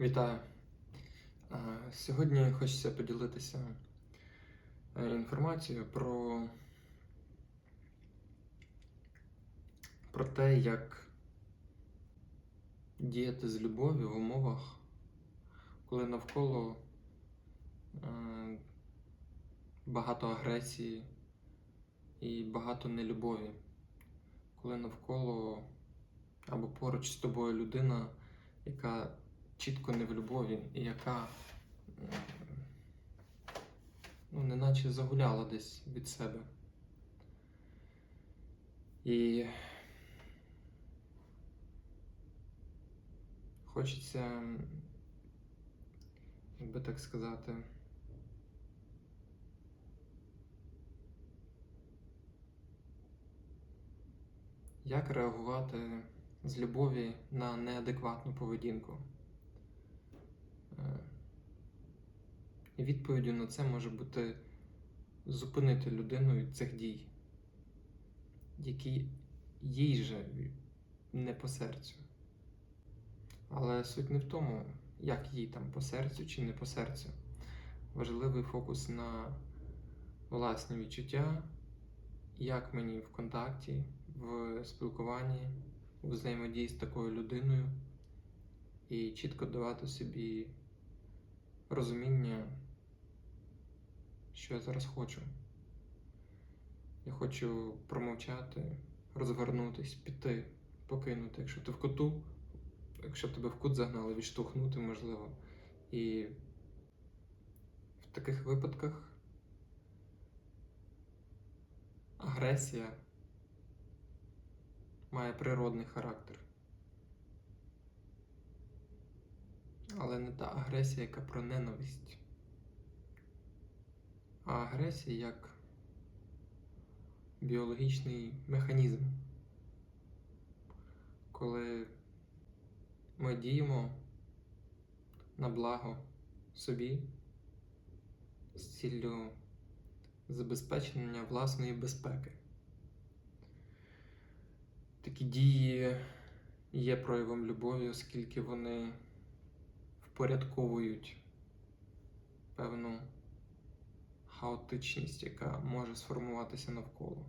Вітаю. Сьогодні хочеться поділитися е, інформацією про, про те, як діяти з любов'ю в умовах, коли навколо е, багато агресії і багато нелюбові, коли навколо або поруч з тобою людина, яка чітко не в любові, і яка ну, неначе загуляла десь від себе. І хочеться, як би так сказати, як реагувати з любові на неадекватну поведінку. Е, відповіддю на це може бути зупинити людину від цих дій, які їй же не по серцю. Але суть не в тому, як їй там по серцю чи не по серцю. Важливий фокус на власні відчуття, як мені в контакті, в спілкуванні, у взаємодії з такою людиною, і чітко давати собі розуміння, що я зараз хочу. Я хочу промовчати, розвернутись, піти, покинути. Якщо ти в куту, якщо тебе в кут загнали, відштовхнути можливо. І в таких випадках агресія має природний характер. Але не та агресія, яка про ненависть. А агресія як біологічний механізм, коли ми діємо на благо собі з ціллю забезпечення власної безпеки. Такі дії є проявом любові, оскільки вони впорядковують певну хаотичність, яка може сформуватися навколо.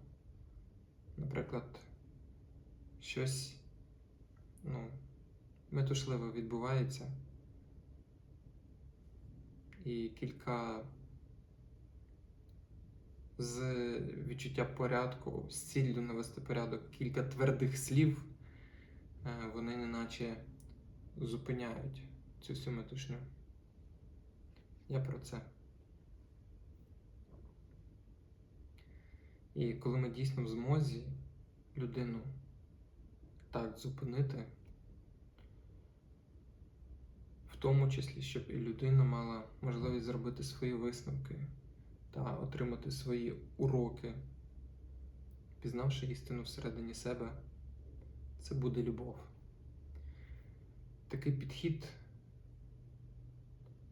Наприклад, щось ну, метушливо відбувається, і кілька з відчуття порядку, з ціллю навести порядок, кілька твердих слів, е, вони неначе зупиняють цю всю. Я про це. І коли ми дійсно в змозі людину так зупинити, в тому числі, щоб і людина мала можливість зробити свої висновки та отримати свої уроки, пізнавши істину всередині себе, це буде любов. Такий підхід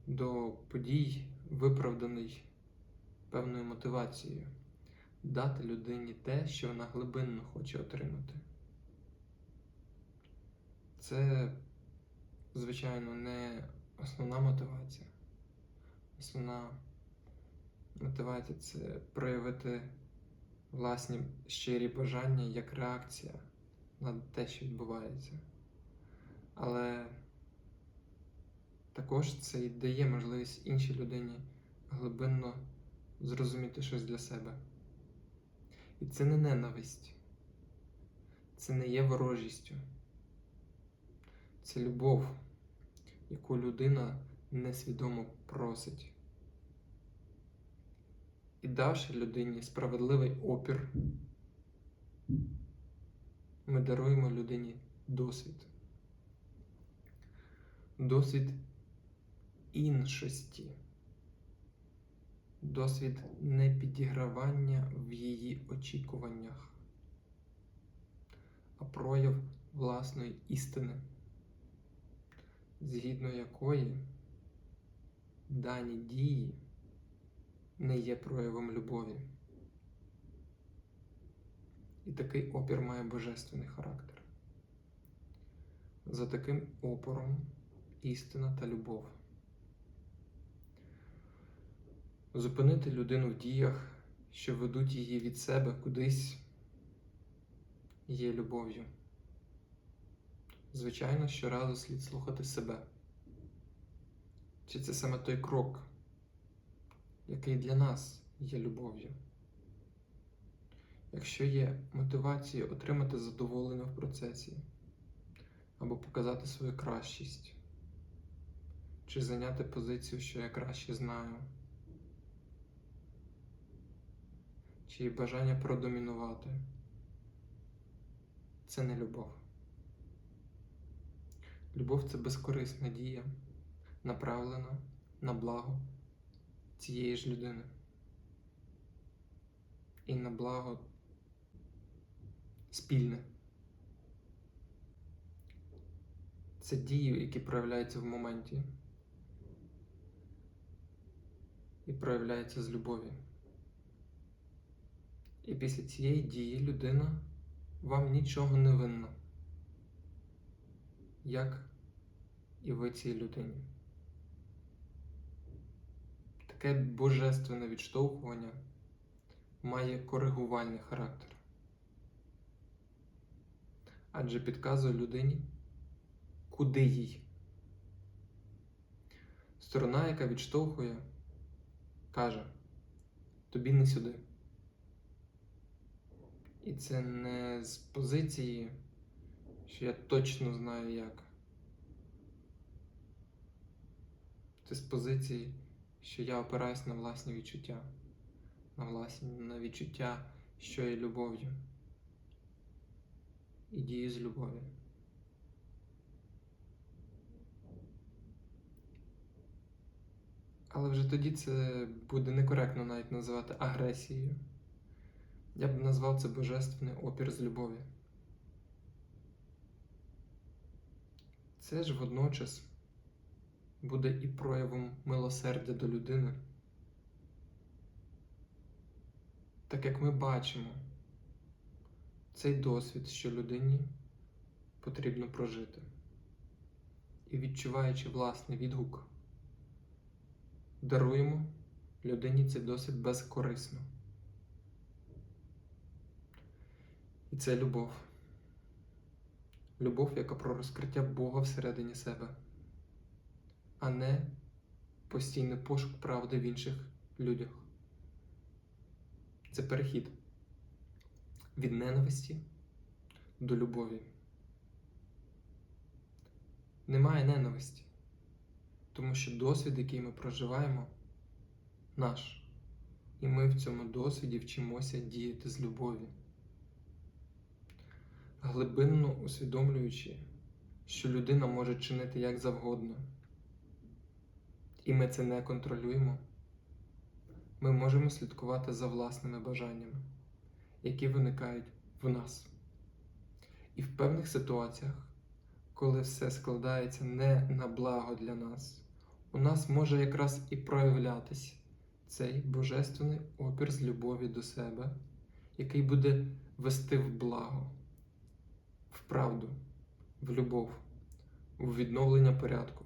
до подій виправданий певною мотивацією дати людині те, що вона глибинно хоче отримати. Це, звичайно, не основна мотивація. Основна мотивація це проявити власні щирі бажання як реакція на те, що відбувається. Але також це і дає можливість іншій людині глибинно зрозуміти щось для себе. І це не ненависть, це не є ворожістю. Це любов, яку людина несвідомо просить. І давши людині справедливий опір, ми даруємо людині досвід. Досвід іншості, досвід непідігравання в її очікуваннях, а прояв власної істини, згідно якої дані дії не є проявом любові. І такий опір має божественний характер. За таким опором істина та любов. Зупинити людину в діях, що ведуть її від себе кудись, є любов'ю. Звичайно, щоразу слід слухати себе. Чи це саме той крок, який для нас є любов'ю? Якщо є мотивація отримати задоволення в процесі, або показати свою кращість, чи зайняти позицію, що я краще знаю, чи бажання продомінувати, це не любов. Любов це безкорисна дія, направлена на благо цієї ж людини. І на благо спільне. Це дії, які проявляються в моменті і проявляються з любові. І після цієї дії людина вам нічого не винна, як і ви цій людині. Таке божественне відштовхування має коригувальний характер. Адже підказує людині, куди їй. Сторона, яка відштовхує, каже, тобі не сюди. І це не з позиції, що я точно знаю як. Це з позиції, що я опираюсь на власні відчуття, на власні на відчуття, що є любов'ю. І дію з любові. Але вже тоді це буде некоректно навіть називати агресією. Я б назвав це божественний опір з любові. Це ж водночас буде і проявом милосердя до людини. Так як ми бачимо цей досвід, що людині потрібно прожити. І відчуваючи власний відгук, даруємо людині цей досвід безкорисно. І це любов. Любов, яка про розкриття Бога всередині себе, а не постійний пошук правди в інших людях. Це перехід від ненависті до любові. Немає ненависті, тому що досвід, який ми проживаємо, наш. І ми в цьому досвіді вчимося діяти з любові глибинно усвідомлюючи, що людина може чинити як завгодно, і ми це не контролюємо, ми можемо слідкувати за власними бажаннями, які виникають в нас. І в певних ситуаціях, коли все складається не на благо для нас, у нас може якраз і проявлятись цей божественний опір з любові до себе, який буде вести в благо в правду, в любов, в відновлення порядку,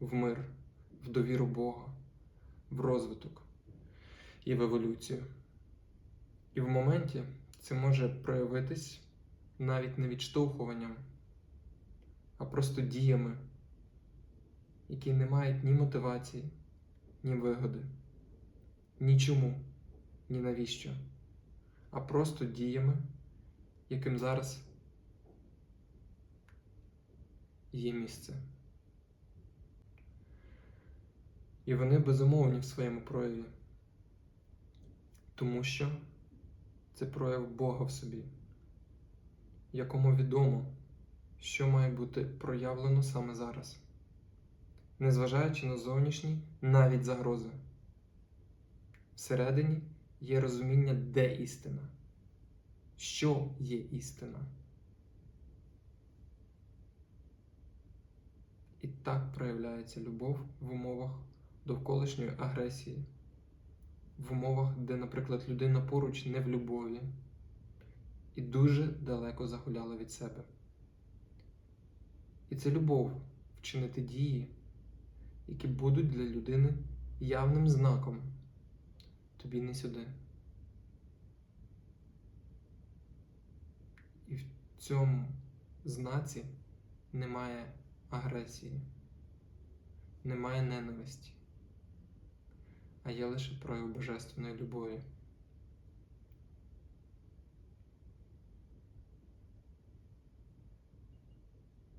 в мир, в довіру Бога, в розвиток. І в еволюцію. І в моменті це може проявитись навіть не відштовхуванням, а просто діями, які не мають ні мотивації, ні вигоди, нічому, ні навіщо, а просто діями, яким зараз є місце. І вони безумовні в своєму прояві, тому що це прояв Бога в собі, якому відомо, що має бути проявлено саме зараз, незважаючи на зовнішні навіть загрози. Всередині є розуміння, де істина, що є істина. І так проявляється любов в умовах довколишньої агресії, в умовах, де, наприклад, людина поруч не в любові і дуже далеко загуляла від себе. І це любов вчинити дії, які будуть для людини явним знаком. Тобі не сюди. І в цьому знаці немає агресії, немає ненависті, а є лише прояв божественної любові.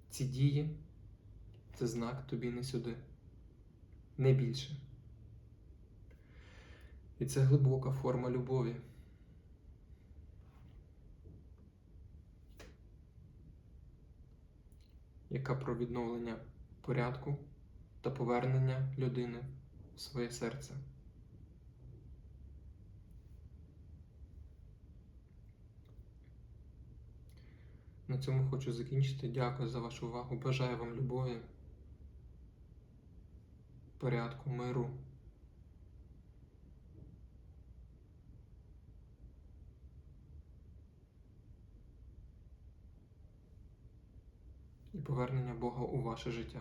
Ці дії це знак тобі не сюди, не більше. І це глибока форма любові. Яка про відновлення порядку та повернення людини в своє серце. На цьому хочу закінчити. Дякую за вашу увагу. Бажаю вам любові, порядку, миру. І повернення Бога у ваше життя.